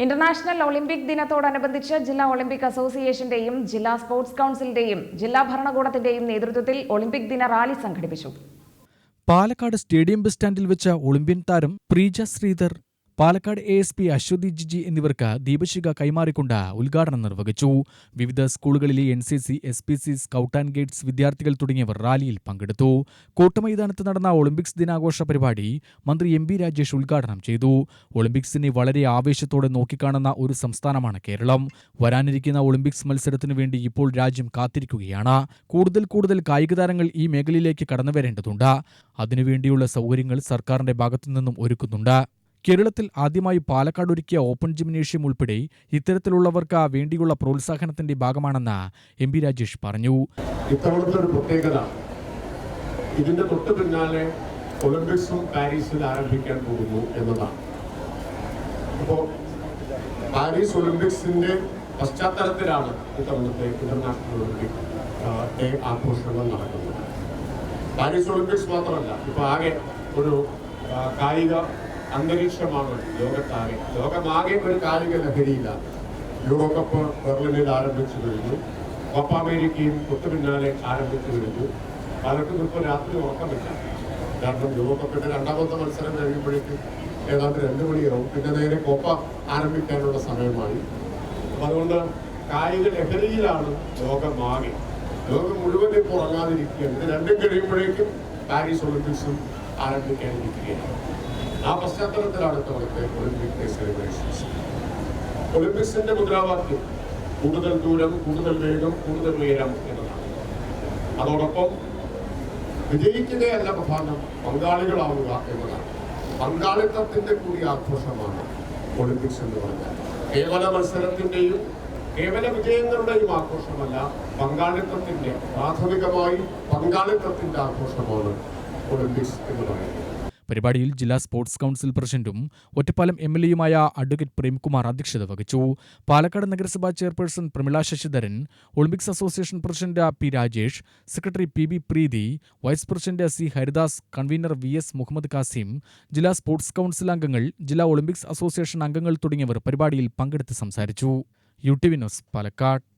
International Olympic ദിനത്തോടനുബന്ധിച്ച് ജില്ലാ Olympic അസോസിയേഷന്റെയും ജില്ലാ സ്പോർട്സ് കൗൺസിലിന്റെയും ജില്ലാ ഭരണകൂടത്തിന്റെയും നേതൃത്വത്തിൽ ഒളിമ്പിക് ദിന റാലി സംഘടിപ്പിച്ചു. പാലക്കാട് സ്റ്റേഡിയം ബസ് സ്റ്റാൻഡിൽ വെച്ച ഒളിമ്പ്യൻ താരം Preeja Sreedhar Palakkad A S P Aswathy Jiji എന്നിവർക്ക് ദീപശിഖ കൈമാറിക്കൊണ്ട് ഉദ്ഘാടനം നിർവഹിച്ചു. വിവിധ സ്കൂളുകളിലെ N C C S P C scout and guides വിദ്യാർത്ഥികൾ തുടങ്ങിയവർ റാലിയിൽ പങ്കെടുത്തു. കോട്ടമൈതാനത്ത് നടന്ന ഒളിമ്പിക്സ് ദിനാഘോഷ പരിപാടി മന്ത്രി എം ബി രാജേഷ് ഉദ്ഘാടനം ചെയ്തു. ഒളിമ്പിക്സിനെ വളരെ ആവേശത്തോടെ നോക്കിക്കാണുന്ന ഒരു സംസ്ഥാനമാണ് കേരളം. വരാനിരിക്കുന്ന ഒളിമ്പിക്സ് മത്സരത്തിനു വേണ്ടി ഇപ്പോൾ രാജ്യം കാത്തിരിക്കുകയാണ്. കൂടുതൽ കൂടുതൽ കായിക താരങ്ങൾ ഈ മേഖലയിലേക്ക് കടന്നുവരേണ്ടതുണ്ട്. അതിനുവേണ്ടിയുള്ള സൗകര്യങ്ങൾ സർക്കാരിന്റെ ഭാഗത്തുനിന്നും ഒരുക്കുന്നുണ്ട്. കേരളത്തിൽ ആദ്യമായി പാലക്കാട് ഒരുക്കിയ ഓപ്പൺ ജിംനേഷ്യം ഉൾപ്പെടെ ഇത്തരത്തിലുള്ളവർക്ക് വേണ്ടിയുള്ള പ്രോത്സാഹനത്തിന്റെ ഭാഗമാണെന്ന് എം പി രാജേഷ് പറഞ്ഞു. ഇത്തവണത്തെ ഒരു പ്രത്യേകത ഇതിന്റെ തൊട്ട് പിന്നാലെ ഒളിമ്പിക്സും പാരീസിൽ ആരംഭിക്കാൻ പോകുന്നു എന്നതാണ്. അപ്പോൾ പാരീസ് ഒളിമ്പിക്സിന്റെ പശ്ചാത്തലത്തിലാണ് ഇത്തവണത്തെ ഇന്റർനാഷണൽ ഒളിമ്പിക് ഡേ ആഘോഷങ്ങൾ നടക്കുന്നത്. പാരീസ് ഒളിമ്പിക്സ് മാത്രമല്ല ഇപ്പൊ ആകെ ഒരു കായിക അന്തരീക്ഷമാണ് ലോകത്താകെ. ലോകമാകെ ഒരു കാലിക ലഹരിയിലാണ് യൂറോകപ്പ് ബെർലിനിൽ ആരംഭിച്ചു കഴിഞ്ഞു. കോപ്പ അമേരിക്കയും തൊട്ടു പിന്നാലെ ആരംഭിച്ചു കഴിഞ്ഞു. പലർക്കും ഇപ്പോൾ രാത്രി ഉറക്കമില്ല. കാരണം യൂറോകപ്പിന്റെ രണ്ടാമത്തെ മത്സരം കഴിയുമ്പോഴേക്കും ഏതാണ്ട് രണ്ട് മണിയാവും. പിന്നെ നേരെ കോപ്പ ആരംഭിക്കാനുള്ള സമയമായി. അതുകൊണ്ട് കായിക ലഹരിയിലാണ് ലോകമാകെ. ലോകം മുഴുവൻ ഇപ്പോൾ ഉറങ്ങാതിരിക്കുകയാണ്. ഇത് രണ്ടും കഴിയുമ്പോഴേക്കും പാരീസ് ഒളിമ്പിക്സും ആരംഭിക്കാനിരിക്കുകയാണ്. ആ പശ്ചാത്തലത്തിലാണ് ഇത്തവണത്തെ ഒളിമ്പിക് ഡേ സെലിബ്രേഷൻസ് ഒളിമ്പിക്സിന്റെ മുദ്രാവാക്യം. കൂടുതൽ ദൂരം കൂടുതൽ വേഗം കൂടുതൽ ഉയരം എന്നതാണ്. അതോടൊപ്പം വിജയിക്കുകയല്ല പ്രധാനം പങ്കാളികളാവുക എന്നതാണ്. പങ്കാളിത്തത്തിന്റെ കൂടി ആഘോഷമാണ് ഒളിമ്പിക്സ് എന്ന് പറഞ്ഞാൽ. കേവല മത്സരത്തിന്റെയും കേവല വിജയങ്ങളുടെയും ആഘോഷമല്ല പങ്കാളിത്തത്തിന്റെ പ്രാഥമികമായി പങ്കാളിത്തത്തിന്റെ ആഘോഷമാണ് ഒളിമ്പിക്സ് എന്ന് പറയുന്നത്. പരിപാടിയിൽ ജില്ലാ സ്പോർട്സ് കൗൺസിൽ പ്രസിഡന്റും ഒറ്റപ്പാലം എം എൽ എയുമായ അഡ്വക്കേറ്റ് പ്രേംകുമാർ അധ്യക്ഷത വഹിച്ചു. പാലക്കാട് നഗരസഭാ chairperson Pramila Sasidharan Olympics association president P Rajesh secretary P B Preethi vice president C Haridas convener V S Muhammad Kasim ജില്ലാ സ്പോർട്സ് കൗൺസിൽ അംഗങ്ങൾ ജില്ലാ ഒളിമ്പിക്സ് അസോസിയേഷൻ അംഗങ്ങൾ തുടങ്ങിയവർ പരിപാടിയിൽ പങ്കെടുത്ത് സംസാരിച്ചു. U T V news Palakkad.